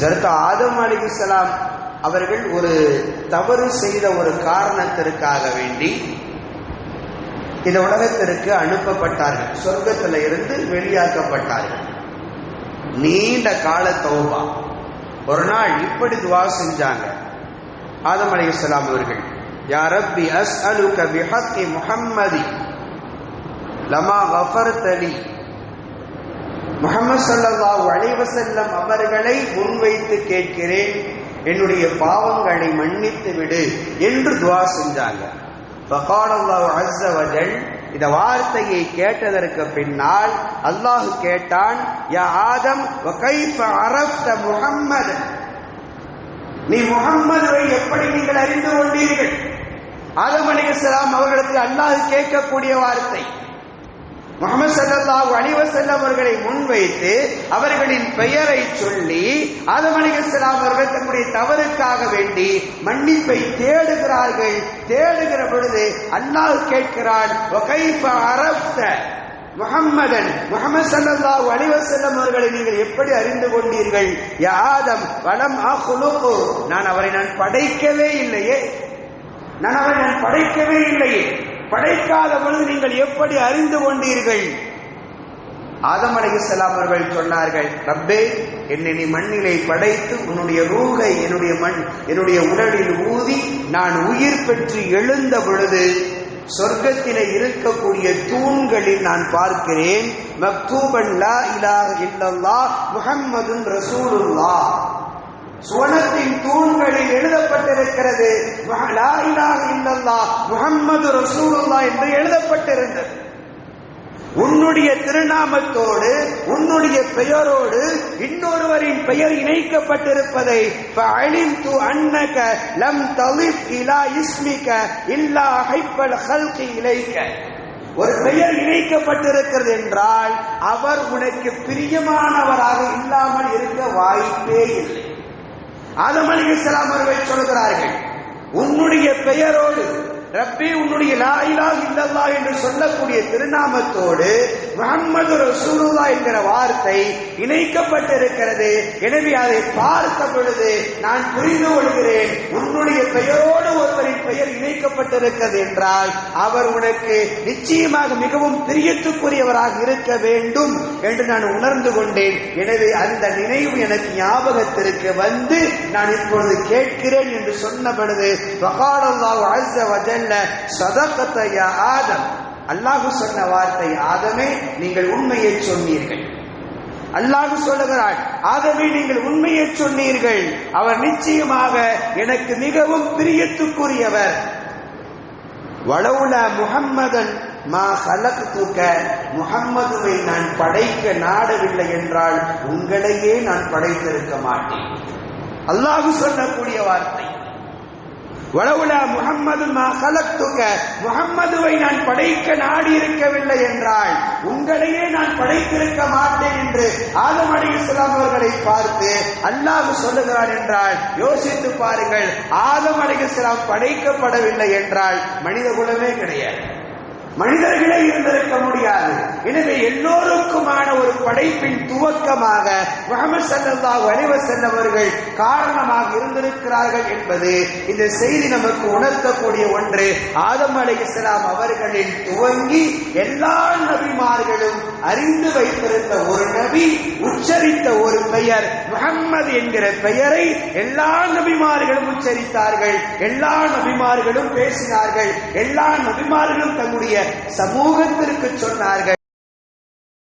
ஜரத் ஆதம் அலிகுசலாம் அவர்கள் ஒரு தவறு செய்த ஒரு காரணத்திற்காக வேண்டி இந்த உலகத்திற்கு அனுப்பப்பட்டார்கள். சொர்க்கத்தில் இருந்து வெளியாக்கப்பட்டார்கள். நீண்ட கால தௌபா. ஒரு நாள் இப்படி துவா செஞ்சாங்க. ஆதம் அலைஹிஸ்ஸலாம் அவர்கள் யார் ரப்பி அஸ்அலுக பிஹக்கி முஹம்மதி லமா கஃபர்தலி தலி முகமது சல்லாஹூ அலைவசல்லம் அவர்களை முன்வைத்து கேட்கிறேன். என்னுடைய பாவங்களை மன்னித்து விடு என்று துவா செஞ்சாங்க இந்த வார்த்தையை கேட்டதற்கு பின்னால் அல்லாஹ் கேட்டான் யா ஆதம் அரப்த முகம்மது? நீ முகம்மதுவை எப்படி நீங்கள் அறிந்து கொண்டீர்கள்? ஆதம் அலி அவர்களுக்கு அல்லாஹ் கேட்கக்கூடிய வார்த்தை. முகமது சல்லாஹ் அலிவசல்லம் அவர்களை முன்வைத்து அவர்களின் பெயரை சொல்லி ஆதம் அலிகலாம் அவர்கள் தங்களுடைய தவறுக்காக வேண்டி மன்னிப்பை தேடுகிறார்கள். தேடுகிற பொழுது அல்லாஹ் கேட்கிறான் முகம்மதன் முகமது சல்லல்லாஹு அலிவசல்லம் அவர்களை நீங்கள் எப்படி அறிந்து கொண்டீர்கள்? யாதம் வளம் ஆகுலுக்கு நான் அவரை நான் படைக்கவே இல்லையே. நான் அவரை நான் படைக்கவே இல்லையே. படைக்காத பொழுது நீங்கள் எப்படி அறிந்து கொண்டீர்கள்? ஆதம் செல்லாம் அவர்கள் சொன்னார்கள் ரப்பே என்னை நீ மண்ணிலே படைத்து உன்னுடைய ரூகை என்னுடைய மண் என்னுடைய உடலில் ஊதி நான் உயிர் பெற்று எழுந்த பொழுது சொர்க்கத்திலே இருக்கக்கூடிய தூண்களில் நான் பார்க்கிறேன் மக்தூபன் லா இலாஹ இல்லல்லாஹ் முஹம்மதுன் ரசூலுல்லா சுவனத்தின் தூண்களில் எழுதப்பட்டிருக்கிறது லா இலாஹ இல்லல்லா முகம்மது ரசூலுல்லா என்று எழுதப்பட்டிருந்தது. உன்னுடைய திருநாமத்தோடு உன்னுடைய பெயரோடு இன்னொருவரின் பெயர் இணைக்கப்பட்டிருப்பதை அழிந்து அன்னக லம் தலிப் இலா இஸ்மிக இல்லா ஹைப்பல் ஹல்கி இலைக்க ஒரு பெயர் இணைக்கப்பட்டிருக்கிறது என்றால் அவர் உனக்கு பிரியமானவராக இல்லாமல் இருக்க வாய்ப்பே இல்லை. ஆதம் அலி இஸ்லாம் அவர்கள் சொல்கிறார்கள் உன்னுடைய பெயரோடு ரப்பி உன்னுடைய லா இல்லல்லா என்று சொல்லக்கூடிய திருநாமத்தோடு முஹம்மது ரசூலுல்லா என்கிற வார்த்தை இணைக்கப்பட்டிருக்கிறது. எனவே அதை பார்த்த பொழுது நான் புரிந்து கொள்கிறேன் உன்னுடைய பெயரோடு ஒருவரின் பெயர் இணைக்கப்பட்டிருக்கிறது என்றால் அவர் உனக்கு நிச்சயமாக மிகவும் பிரியத்துக்குரியவராக இருக்க வேண்டும் என்று நான் உணர்ந்து கொண்டேன். எனவே அந்த நினைவு எனக்கு ஞாபகத்திற்கு வந்து நான் இப்பொழுது கேட்கிறேன் என்று சொன்ன பொழுது வகாடல்லாஹு அஸ்ஸ வஜல்ல சதகத்த ஆதம். அல்லாஹு சொன்ன வார்த்தை ஆதமே நீங்கள் உண்மையை சொன்னீர்கள். அல்லாஹு சொல்லுகிறாள் ஆகவே நீங்கள் உண்மையை சொன்னீர்கள். அவர் நிச்சயமாக எனக்கு மிகவும் பிரியத்துக்குரியவர். வளவுல முகம்மதன் மா ஹலக்துக. முகம்மதுவை நான் படைக்க நாடவில்லை என்றால் உங்களையே நான் படைத்திருக்க மாட்டேன். அல்லாஹு சொல்லக்கூடிய வார்த்தை. வளவுலா முகம்மது கலத்துக முகம்மதுவை நான் படைக்க நாடி இருக்கவில்லை என்றால் உங்களையே நான் படைத்திருக்க மாட்டேன் என்று ஆதம் அலி இஸ்லாம் அவர்களை பார்த்து அல்லாஹ் சொல்லுகிறான் என்றால் யோசித்து பாருங்கள் ஆதம் அலி இஸ்லாம் படைக்கப்படவில்லை என்றால் மனித குலமே கிடையாது. மனிதர்களே இருந்திருக்க முடியாது. எனவே எல்லோருக்குமான ஒரு படைப்பின் துவக்கமாக முகமது சல்லல்லாஹு அலைஹி செல்லவர்கள் அவர்கள் காரணமாக இருந்திருக்கிறார்கள் என்பது இந்த செய்தி நமக்கு உணர்த்தக்கூடிய ஒன்று. ஆதம் அலைஹிஸ்ஸலாம் அவர்களில் துவங்கி எல்லா நபிமார்களும் அறிந்து வைத்திருந்த ஒரு நபி உச்சரித்த ஒரு பெயர் முகம்மது என்கிற பெயரை எல்லா நபிமார்களும் உச்சரித்தார்கள். எல்லா நபிமார்களும் பேசினார்கள். எல்லா நபிமார்களும் தன்னுடைய சமூகத்திற்கு சொன்னார்கள்.